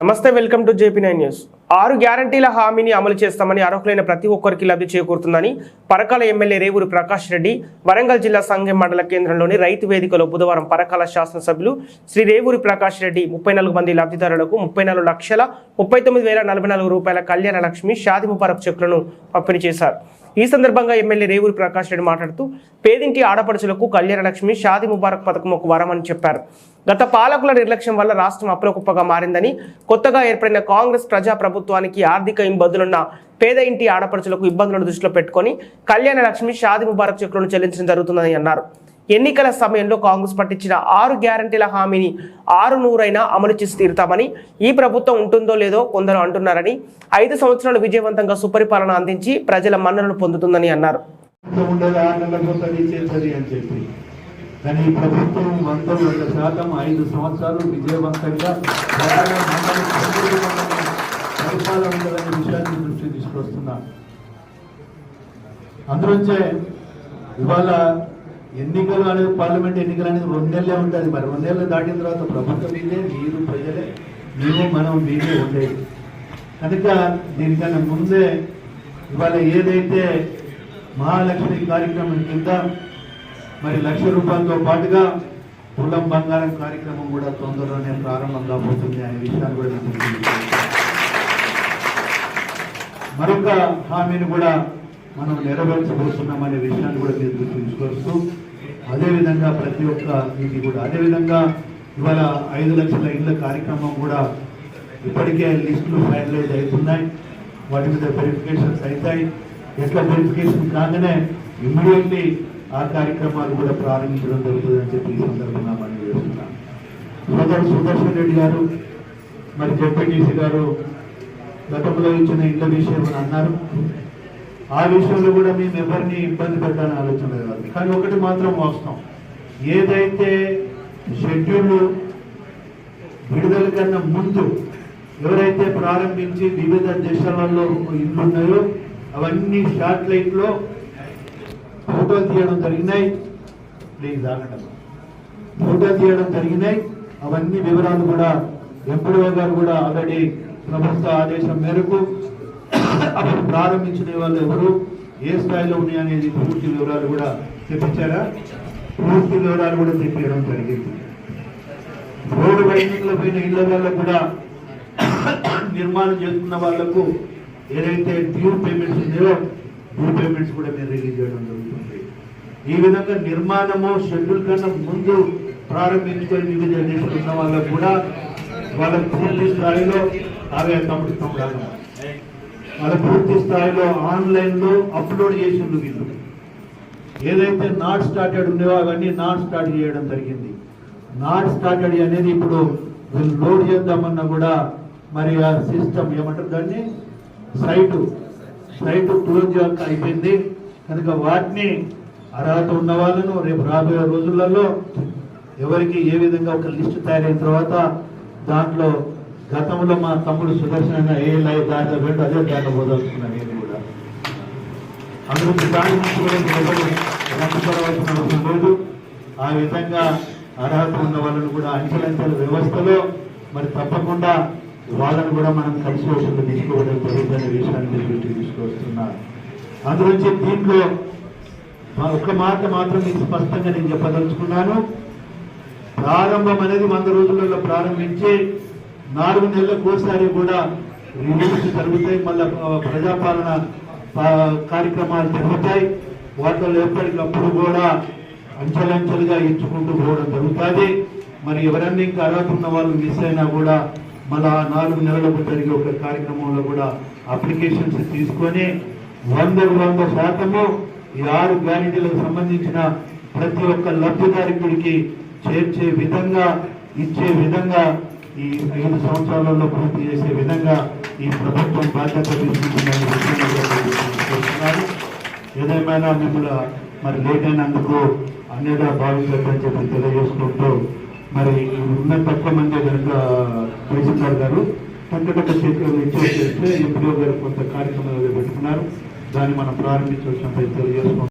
నమస్తే welcome to JP nine news. ఆరు గ్యారంటీల హామీని అమలు చేస్తామని అర్హులైన ప్రతి ఒక్కరికి లబ్ధి చేకూరుతుందని పరకాల ఎమ్మెల్యే రేవూరు ప్రకాష్ రెడ్డి వరంగల్ జిల్లా సంఘం మండల కేంద్రంలోని రైతు వేదికలో బుధవారం పరకాల శాసనసభ్యులు శ్రీ రేవూరి ప్రకాష్ రెడ్డి ముప్పై నాలుగు మంది లబ్ధిదారులకు ముప్పై నాలుగు లక్షల ముప్పై తొమ్మిది వేల నలభై నాలుగు రూపాయల కళ్యాణ లక్ష్మి షాది ముబారక్ చెక్కులను పంపిణీ చేశారు. ఈ సందర్భంగా ఎమ్మెల్యే రేవూరి ప్రకాష్ రెడ్డి మాట్లాడుతూ పేదింటి ఆడపడుచులకు కళ్యాణలక్ష్మి షాది ముబారక్ పథకం ఒక వరమని చెప్పారు. గత పాలకుల నిర్లక్ష్యం వల్ల రాష్ట్రం అప్రకుప్పగా మారిందని కొత్తగా ఏర్పడిన కాంగ్రెస్ ప్రజా ప్రభుత్వానికి ఆర్థిక ఇబ్బందులున్న పేద ఇంటి ఆడపడుచులకు ఇబ్బందులను దృష్టిలో పెట్టుకొని కళ్యాణ లక్ష్మి షాది ముబారక్ చెక్కులను చెల్లించడం జరుగుతుందని అన్నారు. ఎన్నికల సమయంలో కాంగ్రెస్ పట్టించిన ఆరు గ్యారంటీల హామీని ఆరు నూరైనా అమలు చేసి తీరుతామని ఈ ప్రభుత్వం ఉంటుందో లేదో కొందరు అంటున్నారని ఐదు సంవత్సరాలు విజయవంతంగా సుపరిపాలన అందించి ప్రజల మన్ననలు పొందుతుందని అన్నారు. కానీ ప్రభుత్వం వంద వంద శాతం ఐదు సంవత్సరాలు విజయవంతంగా పరిపాలన విషయాన్ని దృష్టి తీసుకొస్తున్నా. అందులోంచే ఇవాళ ఎన్నికలు అనేది పార్లమెంట్ ఎన్నికలు అనేది రెండేళ్ళే ఉంటుంది మరి రెండేళ్ళు దాటిన తర్వాత ప్రభుత్వం మీదే మీరు ప్రజలే మేము మనం మీదే ఉండేది. కనుక దీనికన్నా ముందే ఇవాళ ఏదైతే మహాలక్ష్మి కార్యక్రమం కింద మరి లక్ష రూపాయలతో పాటుగా తులం బంగారం కార్యక్రమం కూడా తొందరలోనే ప్రారంభం కాబోతుంది అనే విషయాన్ని కూడా మరొక హామీని కూడా మనం నెరవేర్చబోతున్నామనే విషయాన్ని కూడా మీరు గుర్తుంచుకొస్తూ అదేవిధంగా ప్రతి ఒక్క ఇది కూడా. అదేవిధంగా ఇవాళ ఐదు లక్షల ఇళ్ళ కార్యక్రమం కూడా ఇప్పటికే లిస్టులు ఫైనలైజ్ అవుతున్నాయి. వాటి మీద వెరిఫికేషన్స్ అవుతాయి. ఎట్లా వెరిఫికేషన్ కాగానే ఇమ్మీడియట్లీ ఆ కార్యక్రమాలు కూడా ప్రారంభించడం జరుగుతుందని చెప్పి ఈ సందర్భంగా మనం చేస్తున్నాం. సోదరు సుదర్శన్ రెడ్డి గారు మరి జెడ్పీటీసీ గారు గతంలో ఇచ్చిన ఇళ్ళ విషయం అన్నారు. ఆ విషయంలో కూడా మేము ఎవరిని ఇబ్బంది పెట్టాలని ఆలోచన లేదు కానీ ఒకటి మాత్రం వాస్తవం. ఏదైతే షెడ్యూల్ విడుదల కన్నా ముందు ఎవరైతే ప్రారంభించి వివిధ దేశాలలో ఇల్లు ఉన్నాయో అవన్నీ శాటిలైట్లో ఫోటోలు తీయడం జరిగినాయి. ప్లీజ్ ఆగడం ఫోటో తీయడం జరిగినాయి. అవన్నీ వివరాలు కూడా ఎంపీఓ గారు కూడా ఆల్రెడీ ప్రభుత్వ ఆదేశం మేరకు అప్పుడు ప్రారంభించిన వాళ్ళు ఎవరు? ఏ స్థాయిలో ఉన్నాయనేది పూర్తి వివరాలు కూడా తెప్పించారా? పూర్తి వివరాలు కూడా తెప్పించడం జరిగింది. రోడ్డు వైండింగ్ పోయిన ఇళ్ళ వల్ల కూడా నిర్మాణం చేస్తున్న వాళ్ళకు ఏదైతే డ్యూ పేమెంట్స్ ఉన్నాయో డ్యూ పేమెంట్స్ కూడా మేము రిలీజ్ చేయడం జరుగుతుంది. ఈ విధంగా నిర్మాణము షెడ్యూల్ కన్నా ముందు ప్రారంభించుకొని వివిధ దేశాలు ఉన్న వాళ్ళకు కూడా వాళ్ళ పూర్తి స్థాయిలో అవే తమ్ముడు తమ్ముడు వాళ్ళ పూర్తి స్థాయిలో ఆన్లైన్లో అప్లోడ్ చేసి ఉంది వీళ్ళు. ఏదైతే నాట్ స్టార్టెడ్ ఉన్నాయో అవన్నీ నాట్ స్టార్ట్ చేయడం జరిగింది. నాట్ స్టార్టెడ్ అనేది ఇప్పుడు వీళ్ళు లోడ్ చేద్దామన్నా కూడా మరి ఆ సిస్టమ్ ఏమంటారు దాన్ని? సైటు సైటు క్లోజ్ అయిపోయింది. కనుక వాటిని అర్హత ఉన్న వాళ్ళను రేపు రాబోయే రోజులలో ఎవరికి ఏ విధంగా ఒక లిస్ట్ తయారైన తర్వాత దాంట్లో గతంలో మా తమ్ముడు సుదర్శన ఏ లై దాంట్లో పెట్టు అదే దాంట్లో పోదలుచుకున్నాను నేను కూడా. అందుకు దాని నుంచి లేదు. ఆ విధంగా అర్హత ఉన్న వాళ్ళను కూడా అంచెలంచెల వ్యవస్థలో మరి తప్పకుండా వాళ్ళను కూడా మనం కలిసి వచ్చి తీసుకోవడం జరుగుతున్న విషయాన్ని దృష్టికి తీసుకొస్తున్నా. అందులోంచి దీంట్లో మా- ఒక్క మాట మాత్రం మీకు స్పష్టంగా నేను చెప్పదలుచుకున్నాను. ప్రారంభం అనేది వంద రోజులలో ప్రారంభించి నాలుగు నెలలకు ఒకసారి కూడా రివ్యూస్ జరుగుతాయి. మళ్ళీ ప్రజాపాలన కార్యక్రమాలు జరుగుతాయి. వాటిలో ఎప్పటికప్పుడు కూడా అంచెలంచెలుగా ఇచ్చుకుంటూ పోవడం జరుగుతుంది. మరి ఎవరన్నా ఇంకా అర్హత ఉన్న వాళ్ళు మిస్ అయినా కూడా మళ్ళా ఆ నాలుగు నెలలకు జరిగే ఒక కార్యక్రమంలో కూడా అప్లికేషన్స్ తీసుకొని వందకు వంద శాతము ఈ ఆరు గ్యారెంటీలకు సంబంధించిన ప్రతి ఒక్క లబ్ధిదారికుడికి చేర్చే విధంగా ఇచ్చే విధంగా ఈ ఐదు సంవత్సరాలలో పూర్తి చేసే విధంగా ఈ ప్రభుత్వం బాధ్యత తీసుకుంటుందని ఏదేమైనా మిమ్మల్ని మరి లేట్ అయినందుకు అన్యదా భావించద్దని చెప్పి తెలియజేసుకుంటూ మరి ఉన్న తక్కువ మంది కనుక కేసీఆర్ గారు పెద్ద చేతులు ఇచ్చేసేస్తే ఎంపీఓ గారు కొంత కార్యక్రమాలు పెట్టుకున్నారు. దాన్ని మనం ప్రారంభించవలసిన తెలియజేసుకుంటాం